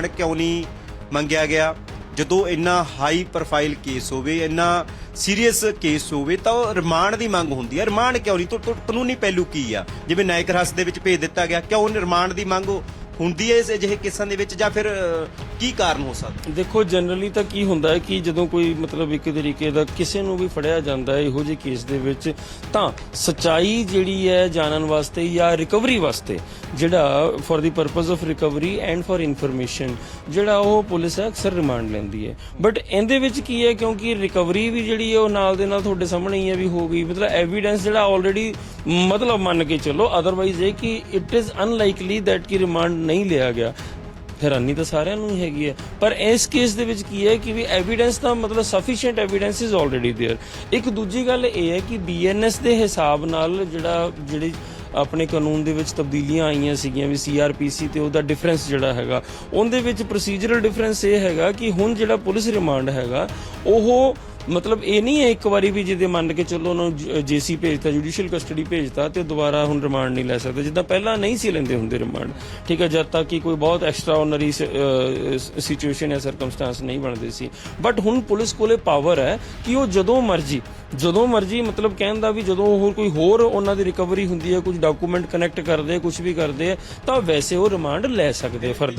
Remand ਕਿਉਂ ਨਹੀਂ ਮੰਗਿਆ ਗਿਆ? ਜਦੋਂ ਇੰਨਾ ਹਾਈ ਪ੍ਰੋਫਾਈਲ ਕੇਸ ਹੋਵੇ, ਇੰਨਾ ਸੀਰੀਅਸ ਕੇਸ ਹੋਵੇ, ਤਾਂ ਉਹ ਰਿਮਾਂਡ ਦੀ ਮੰਗ ਹੁੰਦੀ ਹੈ ਰਿਮਾਂਡ ਕਿਉਂ ਨਹੀਂ? ਤੋਂ ਕਾਨੂੰਨੀ ਪਹਿਲੂ ਕੀ ਆ? ਜਿਵੇਂ ਨਾਇਕ ਰਸ ਦੇ ਵਿੱਚ ਭੇਜ ਦਿੱਤਾ ਗਿਆ, ਕਿਉਂ ਰਿਮਾਂਡ ਦੀ ਮੰਗ ਹੁੰਦੀ ਹੈ ਇਸ ਅਜਿਹੇ ਕੇਸਾਂ ਦੇ ਵਿੱਚ ਜਾਂ ਫਿਰ ਅਹ, ਕੀ ਕਾਰਨ ਹੋ ਸਕਦਾ? ਦੇਖੋ ਜਨਰਲੀ ਤਾਂ ਕੀ ਹੁੰਦਾ ਹੈ ਕਿ ਜਦੋਂ ਕੋਈ ਮਤਲਬ ਇੱਕ ਤਰੀਕੇ ਦਾ ਕਿਸੇ ਨੂੰ ਵੀ ਫੜਿਆ ਜਾਂਦਾ ਹੈ ਇਹੋ ਜਿਹੇ ਕੇਸ ਦੇ ਵਿੱਚ ਤਾਂ ਸਚਾਈ ਜਿਹੜੀ ਹੈ ਜਾਣਨ ਵਾਸਤੇ ਜਾਂ ਰਿਕਵਰੀ ਵਾਸਤੇ ਜਿਹੜਾ for the purpose of recovery and for information ਜਿਹੜਾ ਉਹ ਪੁਲਿਸ ਹੈ ਅਕਸਰ ਰਿਮਾਂਡ ਲੈਂਦੀ ਹੈ। ਬਟ ਇਹਦੇ ਵਿੱਚ ਕੀ ਹੈ ਕਿਉਂਕਿ ਰਿਕਵਰੀ ਵੀ ਜਿਹੜੀ ਹੈ ਉਹ ਨਾਲ ਦੇ ਨਾਲ ਤੁਹਾਡੇ ਸਾਹਮਣੇ ਹੀ ਹੈ ਵੀ ਹੋ ਗਈ। ਮਤਲਬ ਐਵੀਡੈਂਸ ਜਿਹੜਾ ਆਲਰੇਡੀ ਮਤਲਬ ਮੰਨ ਕੇ ਚੱਲੋ ਅਦਰਵਾਈਜ਼ ਇਹ ਕਿ ਇਟ ਇਜ਼ ਅਨਲਾਈਕਲੀ that ਕਿ ਰਿਮਾਂਡ ਨਹੀਂ ਲਿਆ ਗਿਆ ਹੈਰਾਨੀ ਤਾਂ ਸਾਰਿਆਂ ਨੂੰ ਹੀ ਹੈਗੀ ਹੈ ਪਰ ਇਸ ਕੇਸ ਦੇ ਵਿੱਚ ਕੀ ਹੈ ਕਿ ਵੀ ਐਵੀਡੈਂਸ ਤਾਂ ਮਤਲਬ sufficient evidence is already there ਇੱਕ ਦੂਜੀ ਗੱਲ ਇਹ ਹੈ ਕਿ ਬੀਐਨਐਸ ਦੇ ਹਿਸਾਬ ਨਾਲ ਜਿਹੜਾ ਜਿਹੜੀ ਆਪਣੇ ਕਾਨੂੰਨ ਦੇ ਵਿੱਚ ਤਬਦੀਲੀਆਂ ਆਈਆਂ ਸੀਗੀਆਂ ਵੀ ਸੀਆਰਪੀਸੀ ਤੇ ਉਹਦਾ ਡਿਫਰੈਂਸ ਜਿਹੜਾ ਹੈਗਾ ਉਹਦੇ ਵਿੱਚ ਪ੍ਰੋਸੀਜਰਲ ਡਿਫਰੈਂਸ ਇਹ ਹੈਗਾ ਕਿ ਹੁਣ ਜਿਹੜਾ ਪੁਲਿਸ ਰਿਮਾਂਡ ਹੈਗਾ ਉਹ ਮਤਲਬ ਇਹ ਨਹੀਂ ਹੈ ਇੱਕ ਵਾਰੀ ਵੀ ਜਿਹਦੇ ਮੰਨ ਕੇ ਚੱਲੋ ਉਹਨੂੰ ਜੀਸੀ ਭੇਜਤਾ, ਜੁਡੀਸ਼ੀਅਲ ਕਸਟਡੀ ਭੇਜਤਾ ਤੇ ਦੁਬਾਰਾ ਹੁਣ ਰਿਮਾਂਡ ਨਹੀਂ ਲੈ ਸਕਦੇ। ਜਿੱਦਾਂ ਪਹਿਲਾਂ ਨਹੀਂ ਸੀ ਲੈਂਦੇ ਹੁੰਦੇ ਰਿਮਾਂਡ। ਠੀਕ ਹੈ, ਜਦ ਤੱਕ ਕਿ ਕੋਈ ਬਹੁਤ ਐਕਸਟਰਾਆਰਡਨਰੀ ਸਿਚੁਏਸ਼ਨ ਜਾਂ ਸਰਕਮਸਟੈਂਸ ਨਹੀਂ ਬਣਦੇ ਸੀ। ਬਟ ਹੁਣ ਪੁਲਿਸ ਕੋਲੇ ਪਾਵਰ ਹੈ ਕਿ ਉਹ ਜਦੋਂ ਮਰਜ਼ੀ ਜਦੋਂ ਮਰਜ਼ੀ ਮਤਲਬ ਕਹਿਣ ਦਾ ਵੀ ਜਦੋਂ ਹੋਰ ਕੋਈ ਹੋਰ ਉਹਨਾਂ ਦੀ ਰਿਕਵਰੀ ਹੁੰਦੀ ਹੈ, ਕੁਝ ਡਾਕੂਮੈਂਟ ਕਨੈਕਟ ਕਰਦੇ, ਕੁਝ ਵੀ ਕਰਦੇ ਆ ਤਾਂ ਵੈਸੇ ਉਹ ਰਿਮਾਂਡ ਲੈ ਸਕਦੇ ਫਰਦਰ